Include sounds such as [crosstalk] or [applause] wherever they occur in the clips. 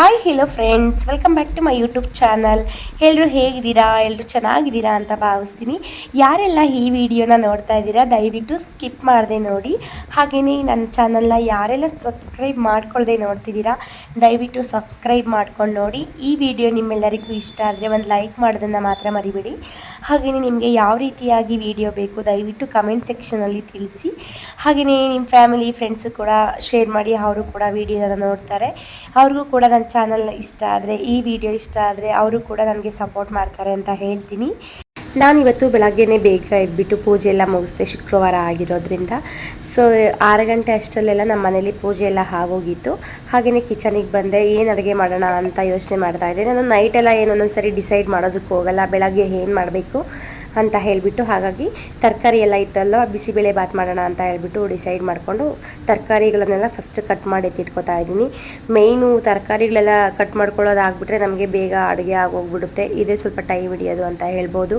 Hi hello friends welcome back to my YouTube channel ಎಲ್ಲರೂ ಹೇಗಿದ್ದೀರಾ? ಎಲ್ಲರೂ ಚೆನ್ನಾಗಿದ್ದೀರಾ ಅಂತ ಭಾವಿಸ್ತೀನಿ. ಯಾರೆಲ್ಲ ಈ ವಿಡಿಯೋನ ನೋಡ್ತಾ ಇದ್ದೀರಾ, ದಯವಿಟ್ಟು ಸ್ಕಿಪ್ ಮಾಡದೆ ನೋಡಿ. ಹಾಗೆಯೇ ನನ್ನ ಚಾನಲ್ನ ಯಾರೆಲ್ಲ ಸಬ್ಸ್ಕ್ರೈಬ್ ಮಾಡ್ಕೊಳ್ಳದೆ ನೋಡ್ತಿದ್ದೀರಾ, ದಯವಿಟ್ಟು ಸಬ್ಸ್ಕ್ರೈಬ್ ಮಾಡ್ಕೊಂಡು ನೋಡಿ. ಈ ವಿಡಿಯೋ ನಿಮ್ಮೆಲ್ಲರಿಗೂ ಇಷ್ಟ ಆದರೆ ಒಂದು ಲೈಕ್ ಮಾಡೋದನ್ನು ಮಾತ್ರ ಮರಿಬೇಡಿ. ಹಾಗೆಯೇ ನಿಮಗೆ ಯಾವ ರೀತಿಯಾಗಿ ವಿಡಿಯೋ ಬೇಕು, ದಯವಿಟ್ಟು ಕಮೆಂಟ್ ಸೆಕ್ಷನಲ್ಲಿ ತಿಳಿಸಿ. ಹಾಗೆಯೇ ನಿಮ್ಮ ಫ್ಯಾಮಿಲಿ ಫ್ರೆಂಡ್ಸು ಕೂಡ ಶೇರ್ ಮಾಡಿ, ಅವರು ಕೂಡ ವಿಡಿಯೋನ ನೋಡ್ತಾರೆ. ಅವ್ರಿಗೂ ಕೂಡ ನನ್ನ ಚಾನಲ್ ಇಷ್ಟ ಆದರೆ, ಈ ವಿಡಿಯೋ ಇಷ್ಟ ಆದರೆ ಅವರು ಕೂಡ ನನಗೆ ಸಪೋರ್ಟ್ ಮಾಡ್ತಾರೆ ಅಂತ ಹೇಳ್ತೀನಿ. ನಾನಿವತ್ತು ಬೆಳಗ್ಗೆನೇ ಬೇಗ ಎದ್ಬಿಟ್ಟು ಪೂಜೆ ಎಲ್ಲ ಮುಗಿಸ್ದೆ ಶುಕ್ರವಾರ ಆಗಿರೋದ್ರಿಂದ. ಸೊ ಆರು ಗಂಟೆ ಅಷ್ಟರಲ್ಲೆಲ್ಲ ನಮ್ಮ ಮನೇಲಿ ಪೂಜೆ ಎಲ್ಲ ಆಗೋಗಿತ್ತು. ಹಾಗೆಯೇ ಕಿಚನಿಗೆ ಬಂದೆ, ಏನು ಅಡುಗೆ ಮಾಡೋಣ ಅಂತ ಯೋಚನೆ ಮಾಡ್ತಾ ಇದ್ದೆ. ನಾನು ನೈಟೆಲ್ಲ ಏನು ಒಂದೊಂದು ಸರಿ ಡಿಸೈಡ್ ಮಾಡೋದಕ್ಕೆ ಹೋಗಲ್ಲ, ಬೆಳಗ್ಗೆ ಏನು ಮಾಡಬೇಕು? ಅಂತ ಹೇಳಿಬಿಟ್ಟು ಹಾಗಾಗಿ ತರಕಾರಿ ಎಲ್ಲ ಇತ್ತಲ್ಲ ಬಿಸಿಬೇಳೆ ಬಾತ್ ಮಾಡೋಣ ಅಂತ ಹೇಳಿಬಿಟ್ಟು ಡಿಸೈಡ್ ಮಾಡಿಕೊಂಡು ತರಕಾರಿಗಳನ್ನೆಲ್ಲ ಫಸ್ಟ್ ಕಟ್ ಮಾಡಿ ಎತ್ತಿಟ್ಕೊತಾ ಇದ್ದೀನಿ. ಮೇಯ್ನು ತರಕಾರಿಗಳೆಲ್ಲ ಕಟ್ ಮಾಡ್ಕೊಳ್ಳೋದಾಗ್ಬಿಟ್ರೆ ನಮಗೆ ಬೇಗ ಅಡುಗೆ ಆಗೋಗ್ಬಿಡುತ್ತೆ. ಇದೇ ಸ್ವಲ್ಪ ಟೈಮ್ ಹಿಡಿಯೋದು ಅಂತ ಹೇಳ್ಬೋದು.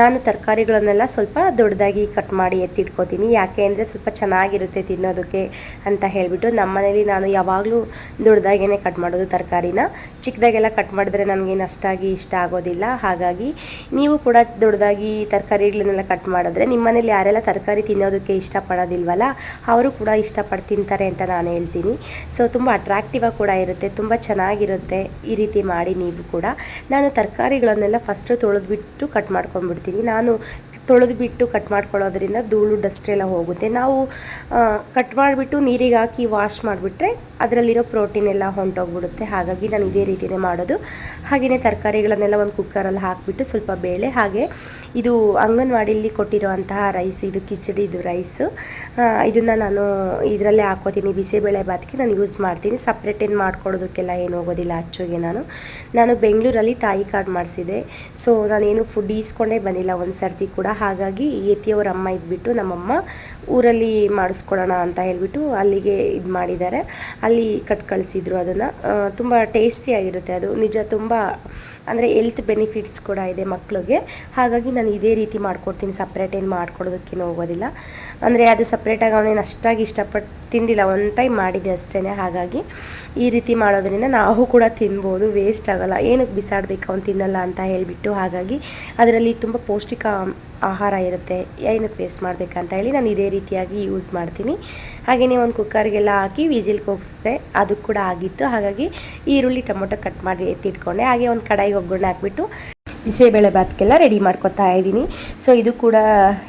ನಾನು ತರಕಾರಿಗಳನ್ನೆಲ್ಲ ಸ್ವಲ್ಪ ದೊಡ್ಡದಾಗಿ ಕಟ್ ಮಾಡಿ ಎತ್ತಿಟ್ಕೋತೀನಿ. ಯಾಕೆ ಅಂದರೆ ಸ್ವಲ್ಪ ಚೆನ್ನಾಗಿರುತ್ತೆ ತಿನ್ನೋದಕ್ಕೆ ಅಂತ ಹೇಳಿಬಿಟ್ಟು ನಮ್ಮ ಮನೇಲಿ ನಾನು ಯಾವಾಗಲೂ ದೊಡ್ಡದಾಗೇ ಕಟ್ ಮಾಡೋದು ತರಕಾರಿನ. ಚಿಕ್ಕದಾಗೆಲ್ಲ ಕಟ್ ಮಾಡಿದ್ರೆ ನನಗೇನು ಅಷ್ಟಾಗಿ ಇಷ್ಟ ಆಗೋದಿಲ್ಲ. ಹಾಗಾಗಿ ನೀವು ಕೂಡ ದೊಡ್ಡದಾಗಿ ತರಕಾರಿಗಳನ್ನೆಲ್ಲ ಕಟ್ ಮಾಡಿದ್ರೆ ನಿಮ್ಮ ಮನೇಲಿ ಯಾರೆಲ್ಲ ತರಕಾರಿ ತಿನ್ನೋದಕ್ಕೆ ಇಷ್ಟಪಡೋದಿಲ್ವಲ್ಲ, ಅವರು ಕೂಡ ಇಷ್ಟಪಟ್ಟು ತಿಂತಾರೆ ಅಂತ ನಾನು ಹೇಳ್ತೀನಿ. ಸೊ ತುಂಬ ಅಟ್ರಾಕ್ಟಿವ್ ಆಗಿ ಕೂಡ ಇರುತ್ತೆ, ತುಂಬ ಚೆನ್ನಾಗಿರುತ್ತೆ ಈ ರೀತಿ ಮಾಡಿ ನೀವು ಕೂಡ. ನಾನು ತರಕಾರಿಗಳನ್ನೆಲ್ಲ ಫಸ್ಟು ತೊಳೆದ್ಬಿಟ್ಟು ಕಟ್ ಮಾಡ್ಕೊಂಡ್ಬಿಡ್ತೀನಿ. ನಾನು ತೊಳೆದು ಬಿಟ್ಟು ಕಟ್ ಮಾಡ್ಕೊಳ್ಳೋದ್ರಿಂದ ಧೂಳು ಡಸ್ಟ್ ಎಲ್ಲ ಹೋಗುತ್ತೆ. ನಾವು ಕಟ್ ಮಾಡಿಬಿಟ್ಟು ನೀರಿಗೆ ಹಾಕಿ ವಾಶ್ ಮಾಡಿಬಿಟ್ರೆ ಅದರಲ್ಲಿರೋ ಪ್ರೋಟೀನ್ ಎಲ್ಲ ಹೊಂಟೋಗ್ಬಿಡುತ್ತೆ. ಹಾಗಾಗಿ ನಾನು ಇದೇ ರೀತಿಯೇ ಮಾಡೋದು. ಹಾಗೆಯೇ ತರಕಾರಿಗಳನ್ನೆಲ್ಲ ಒಂದು ಕುಕ್ಕರಲ್ಲಿ ಹಾಕಿಬಿಟ್ಟು ಸ್ವಲ್ಪ ಬೇಳೆ, ಹಾಗೆ ಇದು ಅಂಗನವಾಡಿಲಿ ಕೊಟ್ಟಿರುವಂತಹ ರೈಸ್ ಇದು ಕಿಚಡಿ ಇದು ರೈಸು ಇದನ್ನು ನಾನು ಇದರಲ್ಲೇ ಹಾಕೋತೀನಿ. ಬಿಸಿಬೇಳೆ ಬಾತ್ಗೆ ನಾನು ಯೂಸ್ ಮಾಡ್ತೀನಿ. ಸಪ್ರೇಟ್ ಏನು ಮಾಡ್ಕೊಡೋದಕ್ಕೆಲ್ಲ ಏನು ಹೋಗೋದಿಲ್ಲ ಅಚ್ಚುಗೆ ನಾನು. ನಾನು ಬೆಂಗಳೂರಲ್ಲಿ ತಾಯಿ ಕಾರ್ಡ್ ಮಾಡಿಸಿದೆ. ಸೊ ನಾನೇನು ಫುಡ್ ಈಸ್ಕೊಂಡೇ ಬಂದಿಲ್ಲ. ಒಂದು ಸರ್ತಿ ಕೂಡ ಹಾಗಾಗಿ ಯತಿಯವ್ರ ಅಮ್ಮ ಇದ್ಬಿಟ್ಟು ನಮ್ಮಮ್ಮ ಊರಲ್ಲಿ ಮಾಡಿಸ್ಕೊಳ್ಳೋಣ ಅಂತ ಹೇಳಿಬಿಟ್ಟು ಅಲ್ಲಿಗೆ ಇದು ಮಾಡಿದ್ದಾರೆ. ಅಲ್ಲಿ ಕಟ್ ಕಳಿಸಿದ್ರು ಅದನ್ನು. ತುಂಬ ಟೇಸ್ಟಿಯಾಗಿರುತ್ತೆ ಅದು. ನಿಜ ತುಂಬ, ಅಂದರೆ ಹೆಲ್ತ್ ಬೆನಿಫಿಟ್ಸ್ ಕೂಡ ಇದೆ ಮಕ್ಕಳಿಗೆ ಹಾಗಾಗಿ ನಾನು ಇದೇ ರೀತಿ ಮಾಡ್ಕೊಡ್ತೀನಿ. ಸಪ್ರೇಟ್ ಏನು ಮಾಡ್ಕೊಡೋದಕ್ಕೇನು ಹೋಗೋದಿಲ್ಲ. ಅಂದರೆ ಅದು ಸಪ್ರೇಟಾಗಿ ಅವನೇನು ಅಷ್ಟಾಗಿ ಇಷ್ಟಪಟ್ಟು ತಿಂದಿಲ್ಲ. ಒಂದು ಟೈಮ್ ಮಾಡಿದೆ ಅಷ್ಟೇ ಹಾಗಾಗಿ ಈ ರೀತಿ ಮಾಡೋದ್ರಿಂದ ನಾವು ಕೂಡ ತಿನ್ಬೋದು. ವೇಸ್ಟ್ ಆಗೋಲ್ಲ. ಏನಕ್ಕೆ ಬಿಸಾಡಬೇಕು ಅವ್ನು ತಿನ್ನಲ್ಲ ಅಂತ ಹೇಳಿಬಿಟ್ಟು ಹಾಗಾಗಿ ಅದರಲ್ಲಿ ತುಂಬ ಪೌಷ್ಟಿಕ ಆಹಾರ ಇರುತ್ತೆ, ಏನಕ್ಕೆ ವೇಸ್ಟ್ ಮಾಡಬೇಕಂತ ಹೇಳಿ ನಾನು ಇದೇ ರೀತಿಯಾಗಿ ಯೂಸ್ ಮಾಡ್ತೀನಿ. ಹಾಗೆಯೇ ಒಂದು ಕುಕ್ಕರ್ಗೆಲ್ಲ ಹಾಕಿ ವಿಜಿಲ್ ಹೋಗಿಸ್ದೆ ಅದು ಕೂಡ ಆಗಿತ್ತು. ಹಾಗಾಗಿ ಈರುಳ್ಳಿ ಟೊಮೊಟೊ ಕಟ್ ಮಾಡಿ ಎತ್ತಿಟ್ಕೊಂಡೆ. ಹಾಗೆ ಒಂದು ಕಡಾಯಿಗೆ ಒಗ್ಗರಣೆ ಹಾಕ್ಬಿಟ್ಟು ಬಿಸಿಬೇಳೆ ಭಾತ್ಗೆಲ್ಲ ರೆಡಿ ಮಾಡ್ಕೊತಾ ಇದ್ದೀನಿ. ಸೊ ಇದು ಕೂಡ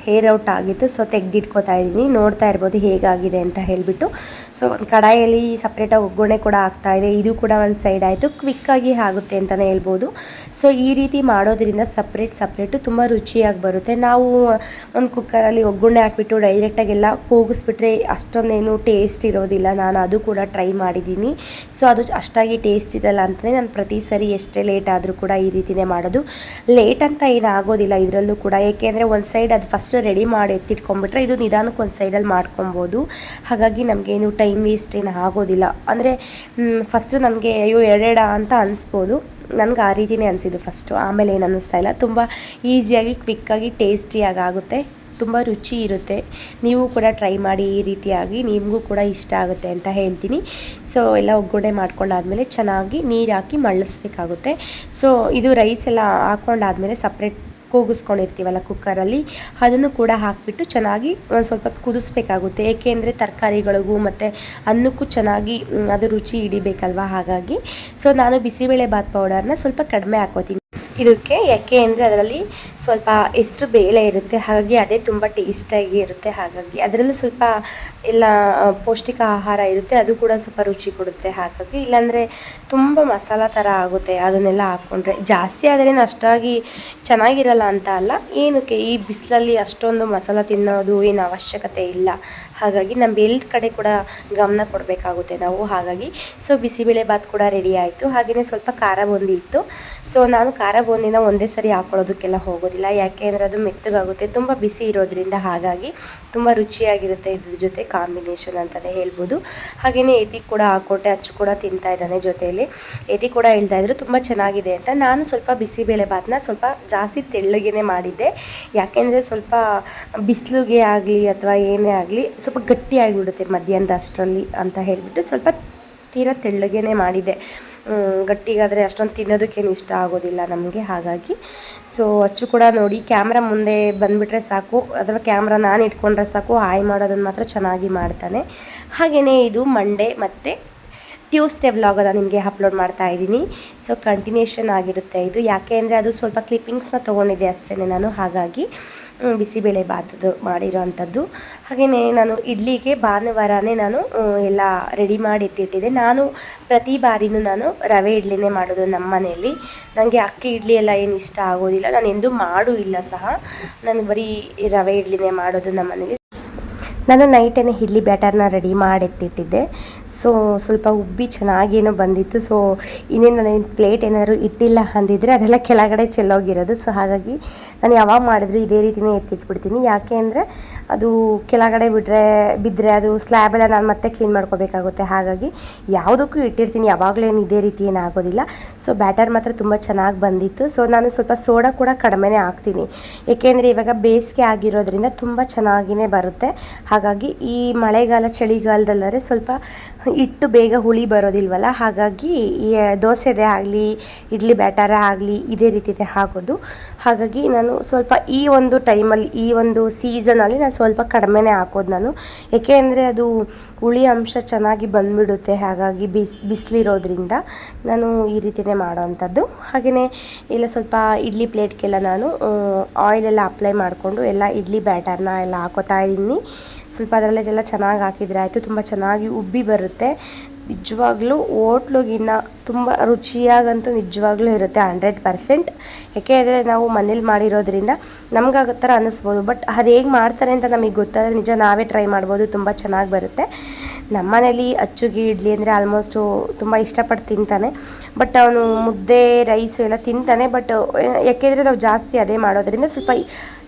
ಹೇರ್ ಔಟ್ ಆಗಿತ್ತು. ಸೊ ತೆಗೆದಿಟ್ಕೊತಾ ಇದ್ದೀನಿ. ನೋಡ್ತಾ ಇರ್ಬೋದು ಹೇಗಾಗಿದೆ ಅಂತ ಹೇಳಿಬಿಟ್ಟು. ಸೊ ಒಂದು ಕಡಾಯಲ್ಲಿ ಸಪ್ರೇಟಾಗಿ ಒಗ್ಗರಣೆ ಕೂಡ ಆಗ್ತಾ ಇದೆ. ಇದು ಕೂಡ ಒಂದು ಸೈಡ್ ಆಯಿತು. ಕ್ವಿಕ್ಕಾಗಿ ಆಗುತ್ತೆ ಅಂತಲೇ ಹೇಳ್ಬೋದು. ಸೊ ಈ ರೀತಿ ಮಾಡೋದ್ರಿಂದ ಸಪ್ರೇಟ್ ಸಪ್ರೇಟು ತುಂಬ ರುಚಿಯಾಗಿ ಬರುತ್ತೆ. ನಾವು ಒಂದು ಕುಕ್ಕರಲ್ಲಿ ಒಗ್ಗರಣೆ ಹಾಕ್ಬಿಟ್ಟು ಡೈರೆಕ್ಟಾಗೆಲ್ಲ ಕೂಗಿಸ್ಬಿಟ್ರೆ ಅಷ್ಟೊಂದೇನು ಟೇಸ್ಟ್ ಇರೋದಿಲ್ಲ. ನಾನು ಅದು ಕೂಡ ಟ್ರೈ ಮಾಡಿದ್ದೀನಿ. ಸೊ ಅದು ಅಷ್ಟಾಗಿ ಟೇಸ್ಟ್ ಇರಲ್ಲ ಅಂತಲೇ ನಾನು ಪ್ರತಿ ಸರಿ ಎಷ್ಟೇ ಲೇಟ್ ಆದರೂ ಕೂಡ ಈ ರೀತಿಯೇ ಮಾಡೋದು. ಲೇಟ್ ಅಂತ ಏನು ಆಗೋದಿಲ್ಲ ಇದರಲ್ಲೂ ಕೂಡ. ಏಕೆಂದರೆ ಒಂದು ಸೈಡ್ ಅದು ಫಸ್ಟ್ ರೆಡಿ ಮಾಡಿ ಎತ್ತಿಟ್ಕೊಂಡ್ಬಿಟ್ರೆ ಇದು ನಿಧಾನಕ್ಕೆ ಒಂದು ಸೈಡಲ್ಲಿ ಮಾಡ್ಕೊಬೋದು. ಹಾಗಾಗಿ ನಮಗೇನು ಟೈಮ್ ವೇಸ್ಟ್ ಏನು ಆಗೋದಿಲ್ಲ. ಅಂದರೆ ಫಸ್ಟ್ ನನಗೆ ಅಯ್ಯೋ ಎರಡೆಡ ಅಂತ ಅನಿಸ್ಬೋದು. ನನಗೆ ಆ ರೀತಿಯೇ ಅನಿಸಿದ್ದು ಫಸ್ಟು ಆಮೇಲೆ ಏನು ಅನ್ನಿಸ್ತಾ ಇಲ್ಲ. ತುಂಬ ಈಸಿಯಾಗಿ ಕ್ವಿಕ್ಕಾಗಿ ಟೇಸ್ಟಿಯಾಗಿ ಆಗುತ್ತೆ. ತುಂಬ ರುಚಿ ಇರುತ್ತೆ. ನೀವು ಕೂಡ ಟ್ರೈ ಮಾಡಿ ಈ ರೀತಿಯಾಗಿ ನಿಮಗೂ ಕೂಡ ಇಷ್ಟ ಆಗುತ್ತೆ ಅಂತ ಹೇಳ್ತೀನಿ. ಸೊ ಎಲ್ಲ ಒಗ್ಗೂಡೆ ಮಾಡ್ಕೊಂಡಾದ್ಮೇಲೆ ಚೆನ್ನಾಗಿ ನೀರು ಹಾಕಿ ಮಳ್ಳಿಸ್ಬೇಕಾಗುತ್ತೆ. ಸೊ ಇದು ರೈಸ್ ಎಲ್ಲ ಹಾಕ್ಕೊಂಡಾದ್ಮೇಲೆ ಸಪ್ರೇಟ್ ಕೂಗಿಸ್ಕೊಂಡಿರ್ತೀವಲ್ಲ ಕುಕ್ಕರಲ್ಲಿ ಅದನ್ನು ಕೂಡ ಹಾಕಿಬಿಟ್ಟು ಚೆನ್ನಾಗಿ ಒಂದು ಸ್ವಲ್ಪ ಕುದಿಸ್ಬೇಕಾಗುತ್ತೆ. ಏಕೆಂದರೆ ತರಕಾರಿಗಳಿಗೂ ಮತ್ತು ಅನ್ನಕ್ಕೂ ಚೆನ್ನಾಗಿ ಅದು ರುಚಿ ಹಿಡಿಬೇಕಲ್ವ ಹಾಗಾಗಿ. ಸೊ ನಾನು ಬಿಸಿಬೇಳೆ ಬಾತ್ ಪೌಡರ್ನ ಸ್ವಲ್ಪ ಕಡಿಮೆ ಹಾಕೋತೀನಿ. ಇದಕ್ಕೆ ಯಾಕೆ ಅಂದರೆ ಅದರಲ್ಲಿ ಸ್ವಲ್ಪ ಹೆಸ್ರು ಬೇಳೆ ಇರುತ್ತೆ, ಹಾಗಾಗಿ ಅದೇ ತುಂಬ ಟೇಸ್ಟಾಗಿ ಇರುತ್ತೆ, ಹಾಗಾಗಿ ಅದರಲ್ಲೂ ಸ್ವಲ್ಪ ಎಲ್ಲ ಪೌಷ್ಟಿಕ ಆಹಾರ ಇರುತ್ತೆ, ಅದು ಕೂಡ ಸ್ವಲ್ಪ ರುಚಿ ಕೊಡುತ್ತೆ, ಹಾಗಾಗಿ ಇಲ್ಲಾಂದರೆ ತುಂಬ ಮಸಾಲ ಥರ ಆಗುತ್ತೆ ಅದನ್ನೆಲ್ಲ ಹಾಕ್ಕೊಂಡ್ರೆ ಜಾಸ್ತಿ ಆದ್ರೇನು ಅಷ್ಟಾಗಿ ಚೆನ್ನಾಗಿರಲ್ಲ ಅಂತ ಅಲ್ಲ, ಏನಕ್ಕೆ ಈ ಬಿಸಿಲಲ್ಲಿ ಅಷ್ಟೊಂದು ಮಸಾಲ ತಿನ್ನೋದು ಏನು ಅವಶ್ಯಕತೆ ಇಲ್ಲ. ಹಾಗಾಗಿ ನಮ್ಮ ಹೆಲ್ತ್ ಕಡೆ ಕೂಡ ಗಮನ ಕೊಡಬೇಕಾಗುತ್ತೆ ನಾವು. ಹಾಗಾಗಿ ಸೊ ಬಿಸಿಬೇಳೆ ಬಾತ್ ಕೂಡ ರೆಡಿ ಆಯಿತು. ಹಾಗೆಯೇ ಸ್ವಲ್ಪ ಖಾರ ಬೂಂದಿ ಇತ್ತು. ಸೊ ನಾನು ಖಾರ ಬೂಂದಿನ ಒಂದೇ ಸರಿ ಹಾಕೊಳ್ಳೋದಕ್ಕೆಲ್ಲ ಹೋಗೋದಿಲ್ಲ. ಯಾಕೆ ಅಂದರೆ ಅದು ಮೆತ್ತಗಾಗುತ್ತೆ. ತುಂಬ ಬಿಸಿ ಇರೋದ್ರಿಂದ ಹಾಗಾಗಿ ತುಂಬ ರುಚಿಯಾಗಿರುತ್ತೆ ಇದ್ರ ಜೊತೆ ಕಾಂಬಿನೇಷನ್ ಅಂತಲೇ ಹೇಳ್ಬೋದು. ಹಾಗೆಯೇ ಎತಿ ಕೂಡ ಹಾಕೊಟ್ಟೆ ಅಚ್ಚು ಕೂಡ ತಿಂತಾ ಇದ್ದಾನೆ ಜೊತೆಯಲ್ಲಿ. ಎತಿ ಕೂಡ ಹೇಳ್ತಾ ಇದ್ರು ತುಂಬ ಚೆನ್ನಾಗಿದೆ ಅಂತ. ನಾನು ಸ್ವಲ್ಪ ಬಿಸಿಬೇಳೆ ಬಾತನ್ನ ಸ್ವಲ್ಪ ಜಾಸ್ತಿ ತೆಳ್ಳಗೇನೆ ಮಾಡಿದ್ದೆ. ಯಾಕೆಂದರೆ ಸ್ವಲ್ಪ ಬಿಸಿಲಿಗೆ ಆಗಲಿ ಅಥವಾ ಏನೇ ಆಗಲಿ ಸ್ವಲ್ಪ ಗಟ್ಟಿ ಆಗಿಬಿಡುತ್ತೆ ಮಧ್ಯಾಹ್ನದ ಅಷ್ಟರಲ್ಲಿ ಅಂತ ಹೇಳಿಬಿಟ್ಟು ಸ್ವಲ್ಪ ತೀರ ತೆಳ್ಳಗೇನೆ ಮಾಡಿದೆ. ಗಟ್ಟಿಗಾದರೆ ಅಷ್ಟೊಂದು ತಿನ್ನೋದಕ್ಕೇನು ಇಷ್ಟ ಆಗೋದಿಲ್ಲ ನಮಗೆ ಹಾಗಾಗಿ. ಸೊ ಅಚ್ಚು ಕೂಡ ನೋಡಿ, ಕ್ಯಾಮ್ರಾ ಮುಂದೆ ಬಂದುಬಿಟ್ರೆ ಸಾಕು. ಅಥವಾ ಕ್ಯಾಮ್ರಾ ನಾನು ಇಟ್ಕೊಂಡ್ರೆ ಸಾಕು. ಹಾಯ್ ಮಾಡೋದನ್ನು ಮಾತ್ರ ಚೆನ್ನಾಗಿ ಮಾಡ್ತಾನೆ. ಹಾಗೆಯೇ ಇದು ಮಂಡೇ ಮತ್ತು ಟ್ಯೂಸ್ಡೇ ವ್ಲಾಗನ್ನು ನಿಮಗೆ ಅಪ್ಲೋಡ್ ಮಾಡ್ತಾ ಇದ್ದೀನಿ. ಸೊ ಕಂಟಿನ್ಯೂಷನ್ ಆಗಿರುತ್ತೆ ಇದು. ಯಾಕೆ ಅಂದರೆ ಅದು ಸ್ವಲ್ಪ ಕ್ಲಿಪ್ಪಿಂಗ್ಸ್ನ ತೊಗೊಂಡಿದ್ದೆ ಅಷ್ಟೇ ನಾನು. ಹಾಗಾಗಿ ಬಿಸಿಬೇಳೆ ಬಾತದು ಮಾಡಿರೋ ಅಂಥದ್ದು ಹಾಗೆಯೇ ನಾನು ಇಡ್ಲಿಗೆ ಭಾನುವಾರನೇ ನಾನು ಎಲ್ಲ ರೆಡಿ ಮಾಡಿ ಎತ್ತಿಟ್ಟಿದ್ದೆ ನಾನು ಪ್ರತಿ ಬಾರಿನೂ ನಾನು ರವೆ ಇಡ್ಲಿನೇ ಮಾಡೋದು ನಮ್ಮ ಮನೆಯಲ್ಲಿ. ನನಗೆ ಅಕ್ಕಿ ಇಡ್ಲಿ ಎಲ್ಲ ಏನು ಇಷ್ಟ ಆಗೋದಿಲ್ಲ. ನಾನು ಎಂದೂ ಮಾಡೂ ಇಲ್ಲ ಸಹ. ನಾನು ಬರೀ ರವೆ ಇಡ್ಲಿನೇ ಮಾಡೋದು ನಮ್ಮ ಮನೇಲಿ ನಾನು ನೈಟೇನೆ ಇಡ್ಲಿ ಬ್ಯಾಟರ್ನ ರೆಡಿ ಮಾಡಿ ಎತ್ತಿಟ್ಟಿದ್ದೆ ಸೊ ಸ್ವಲ್ಪ ಉಬ್ಬಿ ಚೆನ್ನಾಗೇನೋ ಬಂದಿತ್ತು. ಸೊ ಇನ್ನೇನು ನಾನು ಪ್ಲೇಟ್ ಏನಾದರೂ ಇಟ್ಟಿಲ್ಲ ಅಂದಿದ್ರೆ ಅದೆಲ್ಲ ಕೆಳಗಡೆ ಚೆಲ್ಲೋಗಿರೋದು. ಸೊ ಹಾಗಾಗಿ ನಾನು ಯಾವಾಗ ಮಾಡಿದ್ರು ಇದೇ ರೀತಿನೇ ಎತ್ತಿಟ್ಬಿಡ್ತೀನಿ. ಯಾಕೆ ಅಂದರೆ ಅದು ಕೆಳಗಡೆ ಬಿಟ್ಟರೆ ಬಿದ್ದರೆ ಅದು ಸ್ಲ್ಯಾಬ್ ಎಲ್ಲ ನಾನು ಮತ್ತೆ ಕ್ಲೀನ್ ಮಾಡ್ಕೋಬೇಕಾಗುತ್ತೆ. ಹಾಗಾಗಿ ಯಾವುದಕ್ಕೂ ಇಟ್ಟಿರ್ತೀನಿ. ಯಾವಾಗಲೂ ಏನು ಇದೇ ರೀತಿ ಏನಾಗೋದಿಲ್ಲ ಸೊ ಬ್ಯಾಟರ್ ಮಾತ್ರ ತುಂಬ ಚೆನ್ನಾಗಿ ಬಂದಿತ್ತು. ಸೊ ನಾನು ಸ್ವಲ್ಪ ಸೋಡಾ ಕೂಡ ಕಡಿಮೆನೇ ಹಾಕ್ತೀನಿ. ಏಕೆಂದರೆ ಇವಾಗ ಬೇಸಿಗೆ ಆಗಿರೋದ್ರಿಂದ ತುಂಬ ಚೆನ್ನಾಗಿಯೇ ಬರುತ್ತೆ. ಹಾಗಾಗಿ ಈ ಮಳೆಗಾಲ ಚಳಿಗಾಲದಲ್ಲಾದ್ರೆ ಸ್ವಲ್ಪ ಇಟ್ಟು ಬೇಗ ಹುಳಿ ಬರೋದಿಲ್ವಲ್ಲ, ಹಾಗಾಗಿ ಈ ದೋಸೆದೇ ಆಗಲಿ, ಇಡ್ಲಿ ಬ್ಯಾಟರೇ ಆಗಲಿ ಇದೇ ರೀತಿದೆ ಹಾಕೋದು. ಹಾಗಾಗಿ ನಾನು ಸ್ವಲ್ಪ ಈ ಒಂದು ಟೈಮಲ್ಲಿ, ಈ ಒಂದು ಸೀಸನಲ್ಲಿ ನಾನು ಸ್ವಲ್ಪ ಕಡಿಮೆನೇ ಹಾಕೋದು ನಾನು. ಏಕೆ ಅಂದರೆ ಅದು ಹುಳಿ ಅಂಶ ಚೆನ್ನಾಗಿ ಬಂದುಬಿಡುತ್ತೆ, ಹಾಗಾಗಿ ಬಿಸ್, ಬಿಸಿಲಿರೋದ್ರಿಂದ ನಾನು ಈ ರೀತಿಯೇ ಮಾಡೋವಂಥದ್ದು. ಹಾಗೆಯೇ ಇಲ್ಲ ಸ್ವಲ್ಪ ಇಡ್ಲಿ ಪ್ಲೇಟ್ಗೆಲ್ಲ ನಾನು ಆಯಿಲೆಲ್ಲ ಅಪ್ಲೈ ಮಾಡಿಕೊಂಡು ಎಲ್ಲ ಇಡ್ಲಿ ಬ್ಯಾಟರ್ನ ಎಲ್ಲ ಹಾಕೋತಾ ಇದ್ದೀನಿ. ಸ್ವಲ್ಪ ಅದರಲ್ಲೆಲ್ಲ ಚೆನ್ನಾಗಿ ಹಾಕಿದರೆ ಆಯಿತು, ತುಂಬ ಚೆನ್ನಾಗಿ ಉಬ್ಬಿ ಬರುತ್ತೆ. ನಿಜವಾಗ್ಲೂ ಓಟ್ಲುಗಿನ್ನ ತುಂಬ ರುಚಿಯಾಗಂತೂ ನಿಜವಾಗ್ಲೂ ಇರುತ್ತೆ ಹಂಡ್ರೆಡ್ ಪರ್ಸೆಂಟ್. ಯಾಕೆ ಅಂದರೆ ನಾವು ಮನೇಲಿ ಮಾಡಿರೋದ್ರಿಂದ ನಮ್ಗೆ ಆಗೋ ಥರ ಅನ್ನಿಸ್ಬೋದು. ಬಟ್ ಅದು ಹೇಗೆ ಮಾಡ್ತಾರೆ ಅಂತ ನಮಗೆ ಗೊತ್ತಾದರೆ ನಿಜ ನಾವೇ ಟ್ರೈ ಮಾಡ್ಬೋದು, ತುಂಬ ಚೆನ್ನಾಗಿ ಬರುತ್ತೆ. ನಮ್ಮ ಮನೇಲಿ ಅಚ್ಚುಗಿ ಇಡ್ಲಿ ಅಂದರೆ ಆಲ್ಮೋಸ್ಟು ತುಂಬ ಇಷ್ಟಪಟ್ಟು ತಿಂತಾನೆ. ಬಟ್ ಅವನು ಮುದ್ದೆ ರೈಸ್ ಎಲ್ಲ ತಿಂತಾನೆ ಬಟ್ ಯಾಕೆಂದರೆ ನಾವು ಜಾಸ್ತಿ ಅದೇ ಮಾಡೋದ್ರಿಂದ ಸ್ವಲ್ಪ